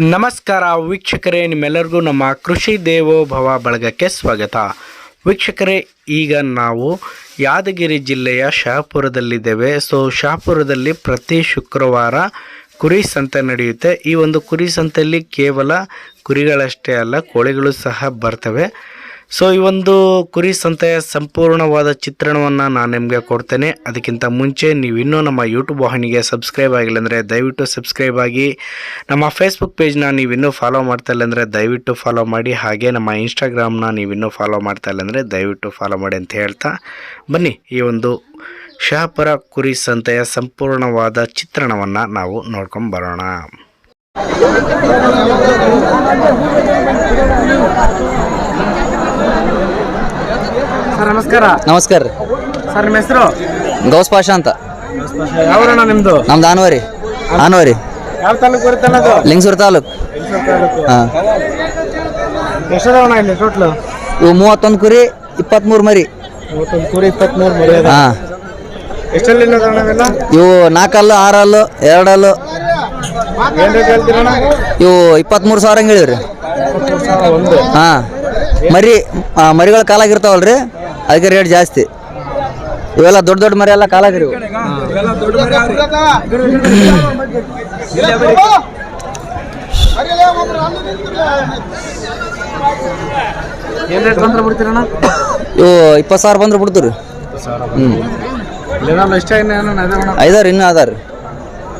ನಮಸ್ಕಾರ ವೀಕ್ಷಕರೇ, ನಿಮ್ಮೆಲ್ಲರಿಗೂ ನಮ್ಮ ಕೃಷಿ ದೇವೋಭವ ಬಳಗಕ್ಕೆ ಸ್ವಾಗತ. ವೀಕ್ಷಕರೇ, ಈಗ ನಾವು ಯಾದಗಿರಿ ಜಿಲ್ಲೆಯ ಶಹಾಪುರದಲ್ಲಿದ್ದೇವೆ. ಸೊ ಶಹಾಪುರದಲ್ಲಿ ಪ್ರತಿ ಶುಕ್ರವಾರ ಕುರಿ ಸಂತೆ ನಡೆಯುತ್ತೆ. ಈ ಒಂದು ಕುರಿ ಸಂತೆಯಲ್ಲಿ ಕೇವಲ ಕುರಿಗಳಷ್ಟೇ ಅಲ್ಲ, ಕೋಳಿಗಳು ಸಹ ಬರ್ತವೆ. ಸೊ ಈ ಒಂದು ಕುರಿ ಸಂತೆಯ ಸಂಪೂರ್ಣವಾದ ಚಿತ್ರಣವನ್ನು ನಾನು ನಿಮಗೆ ಕೊಡ್ತೇನೆ. ಅದಕ್ಕಿಂತ ಮುಂಚೆ ನೀವು ಇನ್ನೂ ನಮ್ಮ ಯೂಟ್ಯೂಬ್ ವಾಹಿನಿಗೆ ಸಬ್ಸ್ಕ್ರೈಬ್ ಆಗಿಲ್ಲ ಅಂದರೆ ದಯವಿಟ್ಟು ಸಬ್ಸ್ಕ್ರೈಬ್ ಆಗಿ. ನಮ್ಮ ಫೇಸ್ಬುಕ್ ಪೇಜ್ನ ನೀವು ಇನ್ನೂ ಫಾಲೋ ಮಾಡ್ತಾ ಇಲ್ಲ ಅಂದರೆ ದಯವಿಟ್ಟು ಫಾಲೋ ಮಾಡಿ. ಹಾಗೆ ನಮ್ಮ ಇನ್ಸ್ಟಾಗ್ರಾಮ್ನ ನೀವು ಇನ್ನೂ ಫಾಲೋ ಮಾಡ್ತಾ ಇಲ್ಲ ಅಂದರೆ ದಯವಿಟ್ಟು ಫಾಲೋ ಮಾಡಿ ಅಂತ ಹೇಳ್ತಾ ಬನ್ನಿ ಈ ಒಂದು ಶಹಾಪುರ ಕುರಿ ಸಂತೆಯ ಸಂಪೂರ್ಣವಾದ ಚಿತ್ರಣವನ್ನು ನಾವು ನೋಡ್ಕೊಂಡು ಬರೋಣ. ನಮಸ್ಕಾರ. ನಮಸ್ಕಾರ ರೀ. ಸರ್ ನಿಮ್ಮ ಹೆಸರು? ಗೌಸ್ ಪಾಷ ಅಂತ. ನಿಮ್ದು? ನಮ್ದು ಆನ್ವರಿ. ಆನ್ವರಿ. ಯಾವ ತಾಲೂಕು ಬರುತ್ತೆ ಅದು ಲಿಂಗಸೂರು ತಾಲೂಕು. ಹಾಂ. ಎಷ್ಟದವಣ ಇಲ್ಲಿ ಟೋಟ್ಲು? ಇವು ಮೂವತ್ತೊಂದು ಕುರಿ ಇಪ್ಪತ್ತ್ಮೂರು ಮರಿ. ಮೂವತ್ತೊಂದು ಕುರಿ ಇಪ್ಪತ್ತ್ಮೂರು ಮರಿ ಹಾಂ. ಎಷ್ಟಲ್ಲಿ ಇವು ನಾಲ್ಕಲ್ಲು ಆರಲ್ಲು ಎರಡಲ್ಲು. ಏನು ರೇಟ್ ಹೇಳ್ತೀರಣ್ಣ ಇವು ಇಪ್ಪತ್ತ್ಮೂರು ಸಾವಿರ ಹಂಗೆ ಹೇಳಿವ್ರಿ. ಒಂದು. ಹಾಂ. ಮರಿ ಮರಿಗಳ ಕಾಲಾಗಿರ್ತಾವಲ್ರಿ ಅದಕ್ಕೆ ರೇಟ್ ಜಾಸ್ತಿ. ಇವೆಲ್ಲ ದೊಡ್ಡ ದೊಡ್ಡ ಮರಿ ಎಲ್ಲ ಕಾಲಾಗಿರಿ ಇವು. ಏನು ರೇಟ್ ಬಂದ್ರೆ ಬಿಡ್ತೀರಣ್ಣ? ಇವು ಇಪ್ಪತ್ತು ಸಾವಿರ ಬಂದ್ರೆ ಬಿಡ್ತೀರಿ. ರೀ ಹ್ಞೂ ಐದಾರು ಇನ್ನೂ ಅದಾರ. ರೀ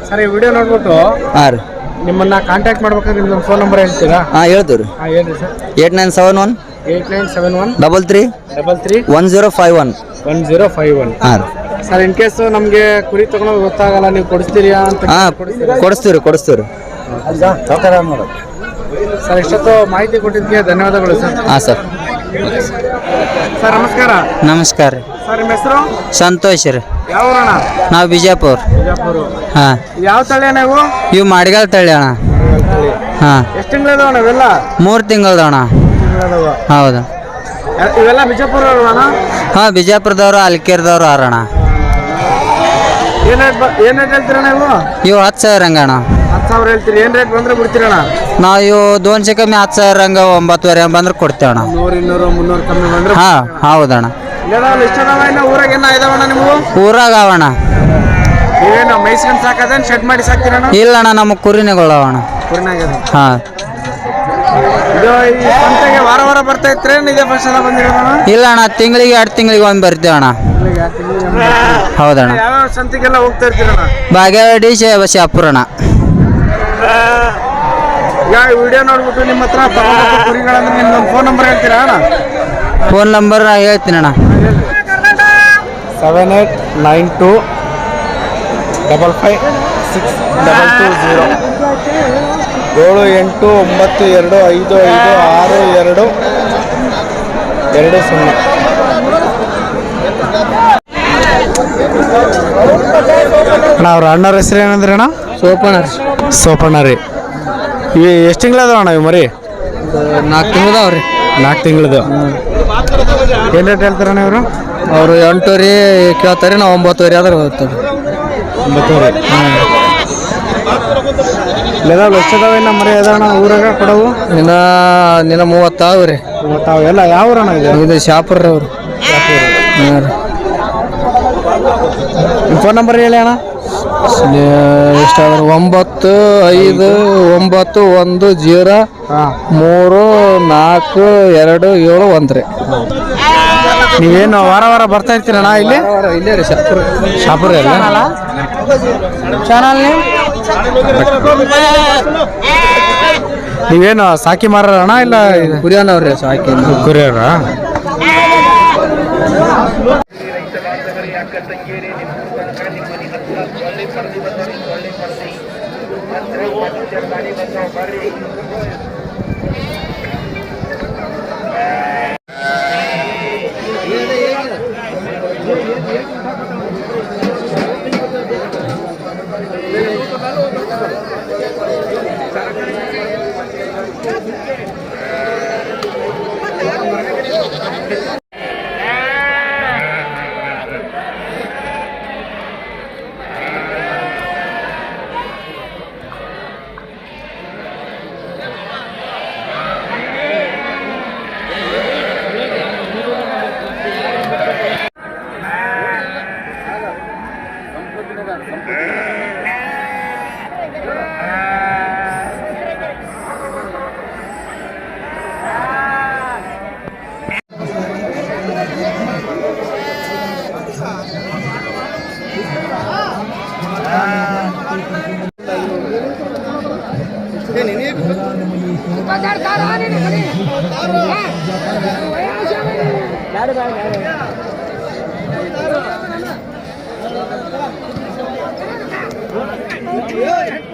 ಸರ್ ಈ ವಿಡಿಯೋ ನೋಡ್ಬಿಟ್ಟು ಹಾಂ ರೀ. ನಿಮ್ಮನ್ನ ಕಾಂಟ್ಯಾಕ್ಟ್ ಮಾಡ್ಬೇಕಾದ್ರೆ ನಿಮ್ದೊಂದು ಫೋನ್ ನಂಬರ್ ಹೇಳ್ತೀರಾ? ಹಾಂ ಹೇಳ್ತೀವಿ ರೀ ಹಾಂ ಹೇಳ್ರಿ sir. Eight nine seven one eight nine seven one double three double three one zero five one. One zero five one. ಹಾಂ. ಸರ್ ಇನ್ ಕೇಸ್ ನಮಗೆ ಕುರಿ ತಗೊಳೋದು ಗೊತ್ತಾಗಲ್ಲ ನೀವು ಕೊಡಿಸ್ತೀರಾ ಅಂತ ಹಾಂ ಕೊಡಿಸ್ತೀವಿ ರೀ ಕೊಡಿಸ್ತೀವಿ ರೀ ಸರ್ ಇಷ್ಟೊತ್ತು ಮಾಹಿತಿ ಕೊಟ್ಟಿದ್ದಕ್ಕೆ ಧನ್ಯವಾದಗಳು ಸರ್. ಹಾಂ ಸರ್. ಸರ್ ನಮಸ್ಕಾರ. ನಮಸ್ಕಾರ ರೀ. ಸರ್ ನಿಮ್ಮ ಹೆಸರು? ಸಂತೋಷ್ ರೀ. ಯಾವ ಊರಣ್ಣ? ನಾವು ಬಿಜಾಪುರ್. ಬಿಜಾಪುರ. ಹಾಂ. ಯಾವ ತಳಿ ನೀವು ಇವು? ಮಾಡಿಗಾಲ್ ತಳಿ ಅಣ್ಣ. ಹಾಂ. ಎಷ್ಟು ತಿಂಗಳದವಣ ಇವೆಲ್ಲ? ಮೂರು ತಿಂಗಳದ ಅಣ್ಣ. ತಿಂಗಳದವ ಹೌದು. ಇವೆಲ್ಲ ಬಿಜಾಪುರ ಹಾಂ ಬಿಜಾಪುರದವ್ರು ಅಲ್ಕೇರ್ದವ್ರು ಆರಣ ಏನ್ ರೇಟ್ ಇವು? ಹತ್ತು ಸಾವಿರ ಹಂಗಣ ಅಣ್ಣ. ಹತ್ತು ಸಾವಿರ ಹೇಳ್ತೀರಿ. ಏನ್ ರೇಟ್ ಬಂದ್ರೆ ಬಿಡ್ತೀರಣ್ಣ ನಾವು ಇವು ಕಮ್ಮಿ ಹತ್ತು ಸಾವಿರ ಹಂಗ ಒಂಬತ್ತುವರೆ ಹಂಗೆ ಬಂದ್ರೆ ಕೊಡ್ತೇವಣ ಅಣ್ಣ. ನೂರು ಇನ್ನೂರು ಮುನ್ನೂರು ಕಮ್ಮಿ ಬಂದ್ರೆ ಹಾಂ ಹೌದಣ್ಣ ಊರಾಗ ಏನ ಇದಾವಣ್ಣ ಊರಾಗ ಅವಣ್ಣ ಸಾಕದೇನು ಶೆಡ್ ಮಾಡಿ ಸಾಕ್ತೀರಣ್ಣ ಇಲ್ಲಣ್ಣ ನಮ್ಮ ಕುರಿನೆಗಳವಣ್ಣ ಕುರಿನಾಗ ಹಾಂ. ಇದು ಈ ಸಂತೆಗೆ ವಾರ ವಾರ ಬರ್ತಾ ಇತ್ತು ಇದೇ ಫಸ್ಟ್ ಎಲ್ಲ ಬಂದಿರೋದಣ್ಣ ಇಲ್ಲ ಅಣ್ಣ ತಿಂಗಳಿಗೆ ಎರಡು ತಿಂಗಳಿಗೆ ಒಂದು ಬರ್ತೀವಿ ಅಣ್ಣ. ಹೌದಣ್ಣ. ಯಾವ್ಯಾವ ಸಂತೆಗೆಲ್ಲ ಹೋಗ್ತಾ ಇರ್ತೀರಣ್ಣ ಬಾಗೇವಾಡಿ ಶೇ- ಶಾಪುರ ಅಣ್ಣ. ಈಗ ಈ ವಿಡಿಯೋ ನೋಡ್ಬಿಟ್ಟು ನಿಮ್ಮ ಹತ್ರ ತಗೊಂಡ್ಬಂದ ಕುರಿಗಳಂದ್ರೆ ನಿಮ್ದೊಂದು ಫೋನ್ ನಂಬರ್ ಹೇಳ್ತೀರಾ ಅಣ್ಣ? ಫೋನ್ ನಂಬರ್ ನಾ ಹೇಳ್ತೀನಿ ಅಣ್ಣ. Seven eight nine two double five six double two zero ಏಳು ಎಂಟು ಒಂಬತ್ತು ಎರಡು ಐದು ಐದು ಆರು ಎರಡು ಎರಡು ಸೊನ್ನೆ. ಅಣ್ಣ ಅವ್ರ ಅಣ್ಣವ್ರ ಹೆಸರು ಏನಂದ್ರೆ ಅಣ್ಣ? ಸೋಪಣ್ಣ ಸೋಪಣ್ಣ ರೀ ಇವು ಎಷ್ಟು ತಿಂಗಳದಾವ ಅಣ್ಣ ಇವು ಮರಿ? ನಾಲ್ಕು ತಿಂಗಳದಾವ ರೀ. ನಾಲ್ಕು ತಿಂಗಳದು. ಏನು ರೇಟ್ ಹೇಳ್ತಾರಣ್ಣ ಇವರು? ಅವರು ಎಂಟುವರೆ ಕೇಳ್ತಾರೆ ನಾವು ಒಂಬತ್ತುವರೆ ಆದ್ರೆ ಹೋಗ್ತಾರೆ ಒಂಬತ್ತುವರೆ. ಇಲ್ಲದಾವ ಎಷ್ಟದಾವ ಇನ್ನ ಮರಿ ಅದಾವಣ ಊರಾಗ ಕೊಡವು? ನಿನ್ನ ನಿನ್ನ ಮೂವತ್ತಾವು ರೀ. ತಾವು ಎಲ್ಲ ಯಾವ ಊರಣ ಇದೆ? ಇದು ಶಾಪುರ. ಅವರು ಹಾಂ ರೀ. ನಿಮ್ಮ ಫೋನ್ ನಂಬರ್ ಹೇಳಿ ಅಣ್ಣ. ಎಷ್ಟಾದ್ರೆ ಒಂಬತ್ತು ಐದು ಒಂಬತ್ತು ಒಂದು ಜೀರೋ ಹಾಂ. ಮೂರು ನಾಲ್ಕು ಎರಡು ಏಳು ಒಂದು ರೀ. ನೀವೇನು ವಾರ ವಾರ ಬರ್ತಾ ಇರ್ತೀರಣ್ಣ ಇಲ್ಲಿ? ಇಲ್ಲೇ ರೀ ಶಾಪುರ. ಶಾಪುರ ಅಲ್ಲ? ಚಾನಲ್ ನೀವೇನು ಸಾಕಿ ಮಾರಣ ಇಲ್ಲ ಕುರಿಯನವ್ರಿ ಸಾಕಿ. ಕುರಿಯರ Yeah.